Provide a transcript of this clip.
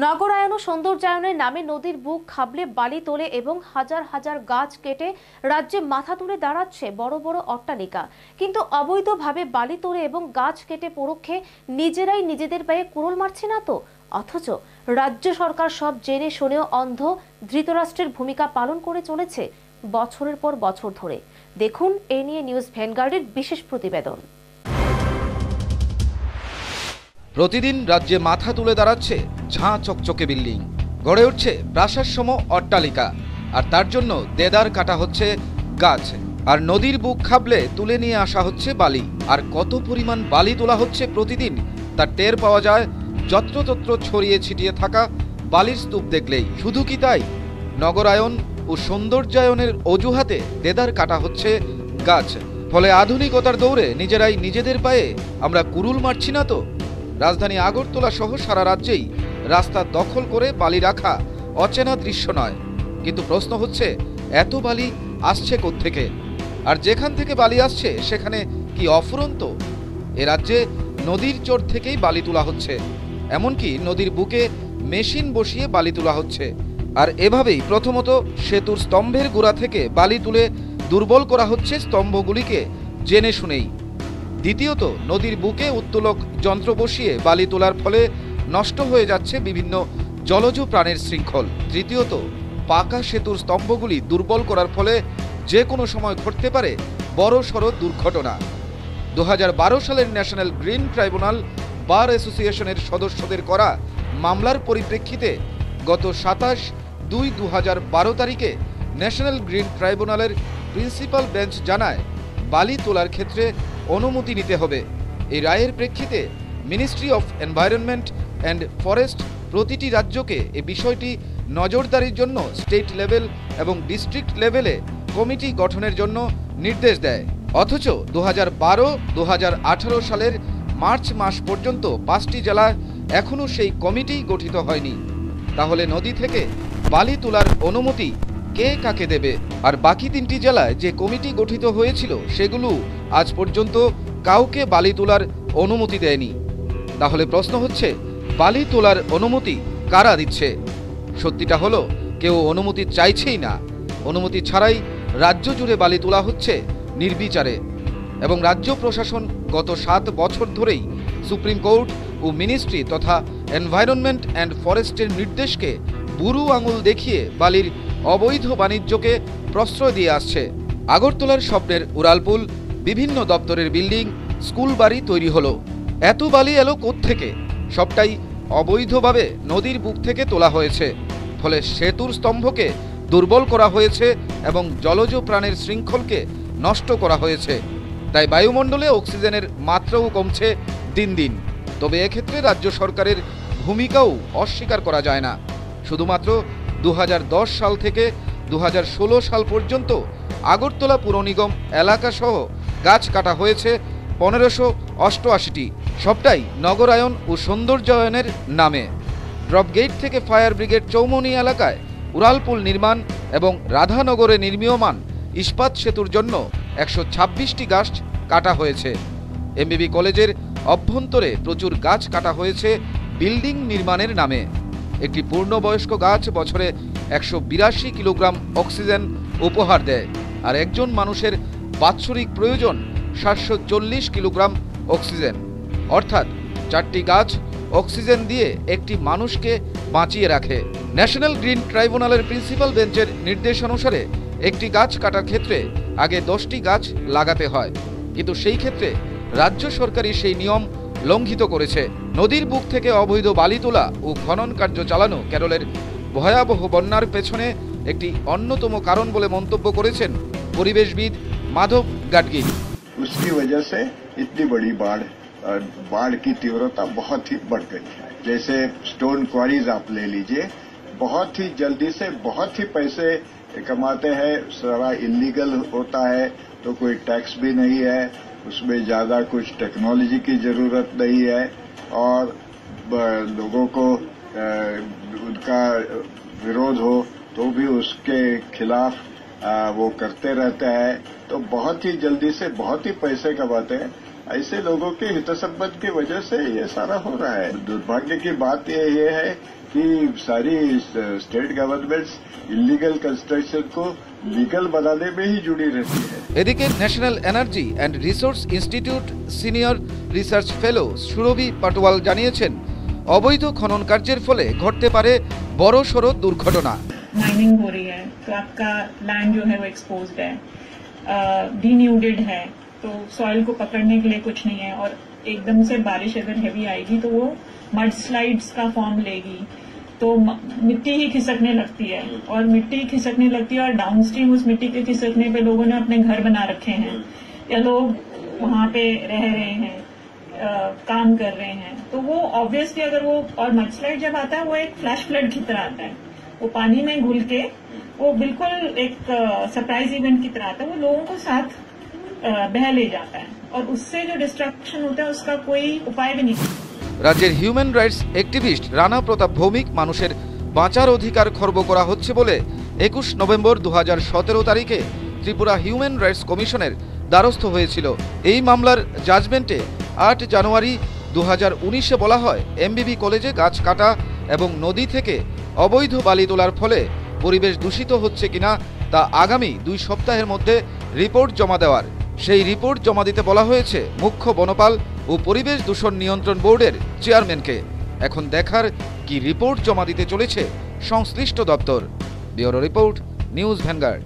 নগরায়ন ও সৌন্দর্যায়নের নামে নদীর বুক খাবলে বালি তোলে এবং হাজার হাজার গাছ কেটে রাজ্যে মাথা তুলে দাঁড়াচ্ছে বড় বড় অট্টালিকা। কিন্তু অবৈধভাবে বালি তোলে এবং গাছ কেটে পরোক্ষে নিজেরাই নিজেদের পায়ে কুড়োল মারছে না তো? অথচ রাজ্য সরকার সব জেনে শুনেও অন্ধ ধৃতরাষ্ট্রের ভূমিকা পালন করে চলেছে বছরের পর বছর ধরে। দেখুন এ নিয়ে নিউজ ভ্যানগার্ডের বিশেষ প্রতিবেদন। প্রতিদিন রাজ্যে মাথা তুলে দাঁড়াচ্ছে ঝাঁ চকচকে বিল্ডিং। গড়ে উঠছে প্রাসারসম অট্টালিকা। আর তার জন্য দেদার কাটা হচ্ছে গাছ। আর নদীর বুক খাবলে তুলে নিয়ে আসা হচ্ছে বালি। আর কত পরিমাণ বালি তোলা হচ্ছে প্রতিদিন তার টের পাওয়া যায় যত্রতত্র ছড়িয়ে ছিটিয়ে থাকা বালির স্তূপ দেখলেই। শুধু কি তাই? নগরায়ন ও সৌন্দর্যায়নের অজুহাতে দেদার কাটা হচ্ছে গাছ। ফলে আধুনিকতার দৌড়ে নিজেরাই নিজেদের পায়ে আমরা কুরুল মারছি না তো? রাজধানী আগরতলা সহ সারা রাজ্যেই রাস্তা দখল করে বালি রাখা অচেনা দৃশ্য নয়। কিন্তু প্রশ্ন হচ্ছে, এত বালি আসছে থেকে আর যেখান থেকে বালি আসছে, সেখানে কি অফুরন্ত? এ রাজ্যে নদীর চর থেকেই বালি তোলা হচ্ছে। এমনকি নদীর বুকে মেশিন বসিয়ে বালি তোলা হচ্ছে। আর এভাবেই প্রথমত সেতুর স্তম্ভের গোড়া থেকে বালি তুলে দুর্বল করা হচ্ছে স্তম্ভগুলিকে জেনে শুনেই। দ্বিতীয়ত, নদীর বুকে উত্তোলক যন্ত্র বসিয়ে বালি তোলার ফলে নষ্ট হয়ে যাচ্ছে বিভিন্ন জলজ প্রাণের শৃঙ্খল। তৃতীয়ত, পাকা সেতুর স্তম্ভগুলি দুর্বল করার ফলে যে কোনো সময় ঘটতে পারে বড় সড় দুর্ঘটনা। দু হাজার বারো সালের ন্যাশনাল গ্রিন ট্রাইব্যুনাল বার অ্যাসোসিয়েশনের সদস্যদের করা মামলার পরিপ্রেক্ষিতে গত সাতাশ দুই দু তারিখে ন্যাশনাল গ্রিন ট্রাইব্যুনালের প্রিন্সিপাল বেঞ্চ জানায়, বালি তোলার ক্ষেত্রে অনুমতি নিতে হবে। এই রায়ের প্রেক্ষিতে ministry of environment and forest প্রতিটি রাজ্যকে এ বিষয়টি নজরদারির জন্য স্টেট লেভেল এবং ডিস্ট্রিক্ট লেভেলে কমিটি গঠনের জন্য নির্দেশ দেয়। অথচ দু হাজার বারো সালের মার্চ মাস পর্যন্ত পাঁচটি জেলায় এখনও সেই কমিটি গঠিত হয়নি। তাহলে নদী থেকে বালি তোলার অনুমতি কে কাকে দেবে? আর বাকি তিনটি জেলায় যে কমিটি গঠিত হয়েছিল সেগুলো আজ পর্যন্ত কাউকে বালি তোলার অনুমতি দেয়নি। তাহলে প্রশ্ন হচ্ছে, বালি তোলার অনুমতি কারা দিচ্ছে? সত্যিটা হলো, কেউ অনুমতি চাইছেই না। অনুমতি ছাড়াই রাজ্য জুড়ে বালি তোলা হচ্ছে নির্বিচারে। এবং রাজ্য প্রশাসন গত সাত বছর ধরেই সুপ্রিম কোর্ট ও মিনিস্ট্রি তথা এনভায়রনমেন্ট অ্যান্ড ফরেস্টের নির্দেশকে বুরু আঙুল দেখিয়ে বালির অবৈধ বাণিজ্যকে প্রশ্রয় দিয়ে আসছে। আগরতলার স্বপ্নের উড়ালপুল, বিভিন্ন দপ্তরের বিল্ডিং স্কুল বাড়ি তৈরি হলো। এত বালি এলো থেকে সবটাই অবৈধভাবে নদীর বুক থেকে তোলা হয়েছে। ফলে সেতুর স্তম্ভকে দুর্বল করা হয়েছে এবং জলজ প্রাণের শৃঙ্খলকে নষ্ট করা হয়েছে। তাই বায়ুমণ্ডলে অক্সিজেনের মাত্রাও কমছে দিন দিন। তবে এক্ষেত্রে রাজ্য সরকারের ভূমিকাও অস্বীকার করা যায় না। শুধুমাত্র দু হাজার দশ সাল থেকে দু হাজার ষোলো সাল পর্যন্ত আগরতলা পুর নিগম এলাকাসহ গাছ কাটা হয়েছে পনেরোশো অষ্টআশিটি। সবটাই নগরায়ন ও সৌন্দর্যায়নের নামে। ড্রপ গেট থেকে ফায়ার ব্রিগেড চৌমনি এলাকায় উড়ালপুল নির্মাণ এবং রাধানগরে নির্মীয়মান ইস্পাত সেতুর জন্য একশো ছাব্বিশটি গাছ কাটা হয়েছে। এমবিবি কলেজের অভ্যন্তরে প্রচুর গাছ কাটা হয়েছে বিল্ডিং নির্মাণের নামে। একটি পূর্ণবয়স্ক গাছ বছরে একশো বিরাশি কিলোগ্রাম অক্সিজেন উপহার দেয়। আর একজন মানুষের বাৎসরিক প্রয়োজন সাতশো চল্লিশ কিলোগ্রাম অক্সিজেন। অর্থাৎ চারটি গাছ অক্সিজেন দিয়ে একটি মানুষকে বাঁচিয়ে রাখে। ন্যাশনাল গ্রিন ট্রাইব্যুনালের প্রিন্সিপাল বেঞ্চের নির্দেশ অনুসারে একটি গাছ কাটার ক্ষেত্রে আগে দশটি গাছ লাগাতে হয়। কিন্তু সেই ক্ষেত্রে রাজ্য সরকারই সেই নিয়ম লঙ্ঘিত করেছে নদীর বুক থেকে অবৈধ বালি তোলা ও খনন কার্য চালানো কেরলের ভয়াবহ বন্যার পেছনে একটি অন্যতম কারণ বলে মন্তব্য করেছেন পরিবেশবিদ মাধব গাডগিল उसकी वजह से इतनी बड़ी बाढ़ अ, बाढ़ की तीव्रता बहुत ही बढ़ गई है जैसे स्टोन क्वारीज आप ले लीजिए बहुत ही जल्दी से बहुत ही पैसे कमाते हैं सारा इलीगल होता है तो कोई टैक्स भी नहीं है उसमें ज़्यादा कुछ टेक्नोलॉजी की ज़रूरत नहीं है और लोगों को उनका विरोध हो तो भी उसके खिलाफ वो करते रहते हैं। तो बहुत ही जल्दी से बहुत ही पैसे कमाते हैं। ऐसे लोगों के हित संबंध की वजह से ये सारा हो रहा है दुर्भाग्य की बात ये ये है कि सारी स्टेट गवर्नमेंट्स इलीगल कंस्ट्रक्शन को लीगल बनाने में ही जुड़ी रहती है এদিকে national energy and resource institute senior research fellow Surabhi Patwal জানিয়েছেন অবৈধ খনন কার্যের ফলে ঘটতে পারে বড় সড় দুর্ঘটনা माइनिंग हो रही है तो आपका लैंड जो है वो एक्सपोज्ड है डीन्यूडेड है तो सॉइल को पकड़ने के लिए कुछ नहीं है और एकदम से बारिश अगर हैवी आएगी तो वो मड स्लाइड्स का फॉर्म लेगी। तो मिट्टी ही खिसकने लगती है और मिट्टी खिसकने लगती है और डाउनस्ट्रीम उस मिट्टी के खिसकने पे लोगों ने अपने घर बना रखे हैं या लोग वहाँ पे रह रहे हैं अ, काम कर रहे हैं। तो वो ऑब्वियसली अगर वो और मडस्लाइड जब आता है वो एक फ्लैश फ्लड की तरह आता है। वो पानी में घुल के वो बिल्कुल एक सरप्राइज़ इवेंट की तरह आता है। वो लोगों को साथ बह ले जाता है और उससे जो डिस्ट्रक्शन होता है उसका कोई उपाय भी नहीं রাজ্যের human rights activist Rana Pratap Bhowmik মানুষের বাঁচার অধিকার খর্ব করা হচ্ছে বলে একুশ নভেম্বর দু তারিখে ত্রিপুরা হিউম্যান রাইটস কমিশনের দ্বারস্থ হয়েছিল এই মামলার জাজমেন্টে আট জানুয়ারি দু উনিশে বলা হয় এমবিবি কলেজে গাছ কাটা এবং নদী থেকে অবৈধ বালি তোলার ফলে পরিবেশ দূষিত হচ্ছে কিনা তা আগামী দুই সপ্তাহের মধ্যে রিপোর্ট জমা দেওয়ার সেই রিপোর্ট জমা দিতে বলা হয়েছে মুখ্য বনপাল ও পরিবেশ দূষণ নিয়ন্ত্রণ বোর্ডের চেয়ারম্যানকে। এখন দেখার কি রিপোর্ট জমা দিতে চলেছে সংশ্লিষ্ট দপ্তর। Bureau report, news vanguard.